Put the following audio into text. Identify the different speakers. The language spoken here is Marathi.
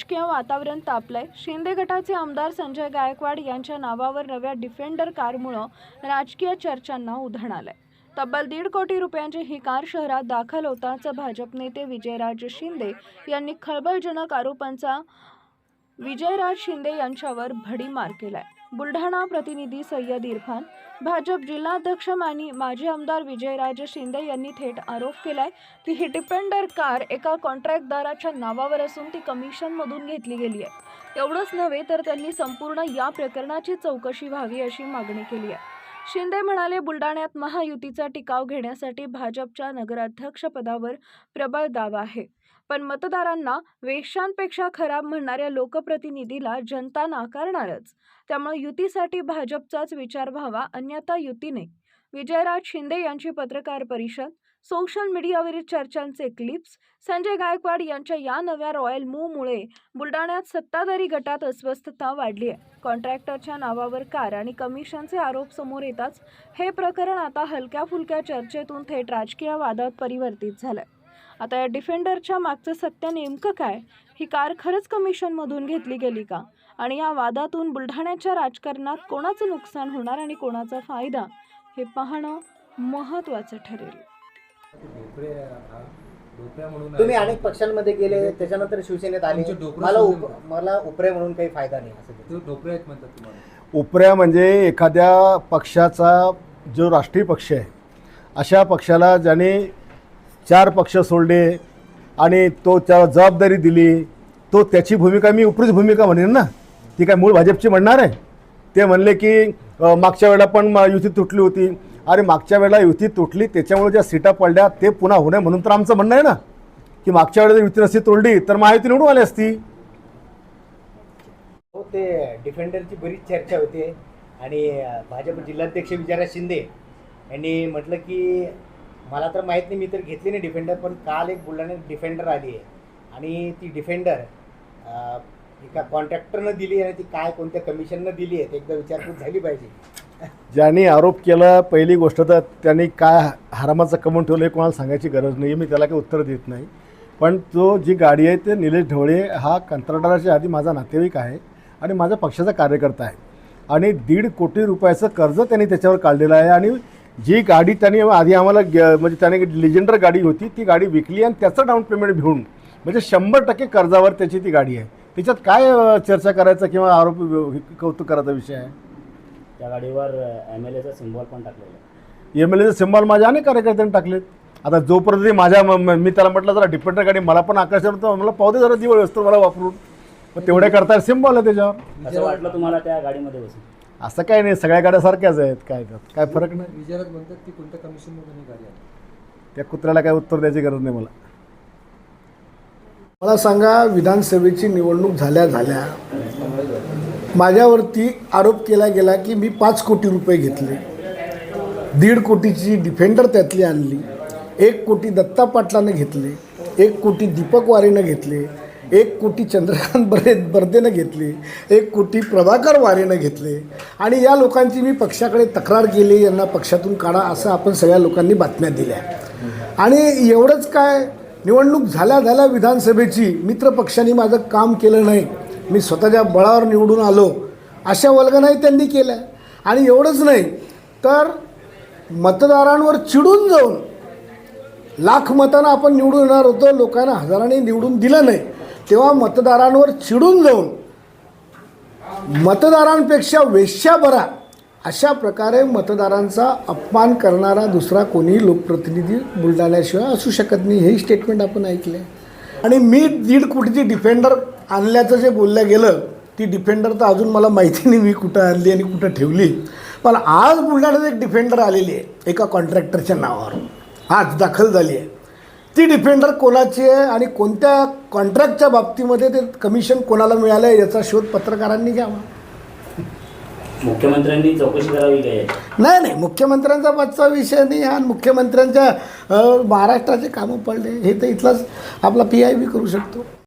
Speaker 1: राजकीय वातावरण तापलंय. शिंदे गटाचे आमदार संजय गायकवाड यांच्या नावावर नव्या डिफेंडर कारमुळं राजकीय चर्चांना उधाण आलंय तब्बल दीड कोटी रुपयांची ही कार शहरात दाखल होताच भाजप नेते विजयराज शिंदे यांनी खळबळजनक आरोपांचा विजयराज शिंदे यांच्यावर भडीमार केलाय. बुलढाणा प्रतिनिधी सय्यद इरफान भाजप जिल्हाध्यक्ष आणि माजी आमदार विजयराज शिंदे यांनी थेट आरोप केलाय की ही डिपेंडर कार एका कॉन्ट्रॅक्टदाराच्या नावावर असून ती कमिशनमधून घेतली गेली आहे. एवढंच नव्हे तर त्यांनी संपूर्ण या प्रकरणाची चौकशी व्हावी अशी मागणी केली आहे. शिंदे म्हणाले बुलढाण्यात महायुतीचा टिकाव घेण्यासाठी भाजपच्या नगराध्यक्षपदावर प्रबळ दावा आहे. पण मतदारांना वेश्यांपेक्षा खराब म्हणणाऱ्या लोकप्रतिनिधीला जनता नाकारणारच. त्यामुळे युतीसाठी भाजपचाच विचार व्हावा अन्यथा युतीने. विजयराज शिंदे यांची पत्रकार परिषद सोशल मीडियावरील चर्चांचे क्लिप्स संजय गायकवाड यांच्या या नव्या रॉयल मूवमुळे बुलढाण्यात सत्ताधारी गटात अस्वस्थता वाढली आहे. कॉन्ट्रॅक्टरच्या नावावर कार आणि कमिशनचे आरोप समोर येताच हे प्रकरण आता हलक्या फुलक्या चर्चेतून थेट राजकीय वादात परिवर्तित झालंय. आता या डिफेंडरच्या मागचं सत्य नेमकं काय? ही कार खरंच कमिशनमधून घेतली गेली का? आणि या वादातून बुलढाण्याच्या राजकारणात कोणाचं नुकसान होणार आणि कोणाचा फायदा? हे पाहणं महत्त्वाचं ठरेल.
Speaker 2: तुम्ही. अनेक पक्षांमध्ये गेले त्याच्यानंतर शिवसेनेत आले. मला मला उपरे म्हणून काही फायदा नाही असं
Speaker 3: उपऱ्या म्हणजे एखाद्या पक्षाचा जो राष्ट्रीय पक्ष आहे अशा पक्षाला ज्याने चार पक्ष सोडले आणि तो त्याला जबाबदारी दिली तो त्याची भूमिका मी उपरीच भूमिका म्हणेन ना. ती काय मूळ भाजपची म्हणणार आहे? ते म्हणले की मागच्या वेळेला पण युती तुटली होती. अरे मागच्या वेळेला युती तुटली त्याच्यामुळे ज्या सीटा पडल्या ते पुन्हा होणे म्हणून तर आमचं म्हणणं आहे ना. की मागच्या वेळेला जर युती नसती तोडली तर महायुती निवडून आली असती.
Speaker 2: हो ते डिफेंडरची बरीच चर्चा होते. आणि भाजप जिल्हाध्यक्ष विजयराज शिंदे यांनी म्हटलं की मला तर माहीत नाही मी तर घेतली नाही डिफेंडर पण काल एक बुलढाण्यात डिफेंडर आली आहे. आणि ती डिफेंडर एका कॉन्ट्रॅक्टरनं दिली आणि ती काय कोणत्या कमिशननं दिली आहे एकदा विचारपूस झाली पाहिजे.
Speaker 3: ज्यांनी आरोप केला पहिली गोष्ट तर त्यांनी काय हरामाचं कमवून ठेवलं हे कोणाला सांगायची गरज नाही मी त्याला काही उत्तर देत नाही. पण तो जी गाडी आहे ते निलेश ढवळे हा कंत्राटदाराच्या आधी माझा नातेवाईक आहे आणि माझा पक्षाचा कार्यकर्ता आहे. आणि दीड कोटी रुपयाचं कर्ज त्यांनी त्याच्यावर काढलेलं आहे आणि जी गाडी त्यांनी आधी आम्हाला म्हणजे त्याने लिजेंडर गाडी होती ती गाडी विकली आणि त्याचं डाऊन पेमेंट घेऊन म्हणजे शंभर टक्के कर्जावर त्याची ती गाडी आहे. त्याच्यात काय चर्चा करायचं किंवा आरोप कौतुक करायचा विषय आहे?
Speaker 4: त्या गाडीवर एम एल एचा सिम्बॉल पण टाकलेला
Speaker 3: एम एल एचे सिम्बॉल माझ्या अनेक कार्यकर्त्यांनी टाकलेत. आता जोपर्यंत ते माझ्या म- त्याला म्हटलं जरा डिपेंडर गाडी मला पण आकर्षण होतं मला दे जरा दिवळ असतो मला वापरून. मग तेवढ्या करता सिम्बॉल आहे त्याच्यावर.
Speaker 4: असं वाटलं तुम्हाला त्या गाडीमध्ये बसून?
Speaker 3: असं काय नाही सगळ्या गाड्या सारख्याच आहेत. काय त्यात? काय फरक नाही.
Speaker 5: विजयराज म्हणतात की कोणत्या कमिशन मधून ही गाडी आली?
Speaker 3: त्या कुत्र्याला काय उत्तर द्यायची गरज नाही मला.
Speaker 6: मला सांगा विधानसभेची निवडणूक झाल्या झाल्या. माझ्यावरती आरोप केला गेला की मी पाच कोटी रुपये घेतले. दीड कोटीची डिफेंडर त्यातली आणली. एक कोटी दत्ता पाटलानं घेतले. एक कोटी दीपक वारेनं घेतले. एक कोटी चंद्रकांत बरे बर्देनं घेतले एक कोटी प्रभाकर वारेनं घेतले. आणि या लोकांची मी पक्षाकडे तक्रार केली यांना पक्षातून काढा असं आपण सगळ्या लोकांनी बातम्या दिल्या. आणि एवढंच काय निवडणूक झाल्या झाल्या विधानसभेची मित्रपक्षांनी माझं काम केलं नाही. मी स्वतःच्या बळावर निवडून आलो अशा वल्गनाही त्यांनी केल्या. आणि एवढंच नाही तर मतदारांवर चिडून जाऊन लाख मतानं आपण निवडून येणार होतो लोकांना हजारांनी निवडून दिलं नाही. तेव्हा मतदारांवर चिडून जाऊन मतदारांपेक्षा वेश्या बरा अशा प्रकारे मतदारांचा अपमान करणारा दुसरा कोणीही लोकप्रतिनिधी बुलढाण्याशिवाय असू शकत नाही. हेही स्टेटमेंट आपण ऐकले. आणि मी दीड कोटीची डिफेंडर आणल्याचं जे बोललं गेलं ती डिफेंडर तर अजून मला माहिती नाही मी कुठं आणली आणि कुठं ठेवली. पण आज बुलढाण्यात एक डिफेंडर आलेली आहे एका कॉन्ट्रॅक्टरच्या नावावर. आज दाखल झाली आहे. ती डिफेंडर कोणाची आहे आणि कोणत्या कॉन्ट्रॅक्टच्या बाबतीमध्ये ते कमिशन कोणाला मिळालं आहे याचा शोध पत्रकारांनी घ्यावा.
Speaker 4: मुख्यमंत्र्यांनी चौकशी करावी काय?
Speaker 6: नाही नाही. मुख्यमंत्र्यांचा पाचचा विषय नाही हा. मुख्यमंत्र्यांच्या महाराष्ट्राचे कामं पडले. हे तर इथलाच आपला पी आय बी करू शकतो.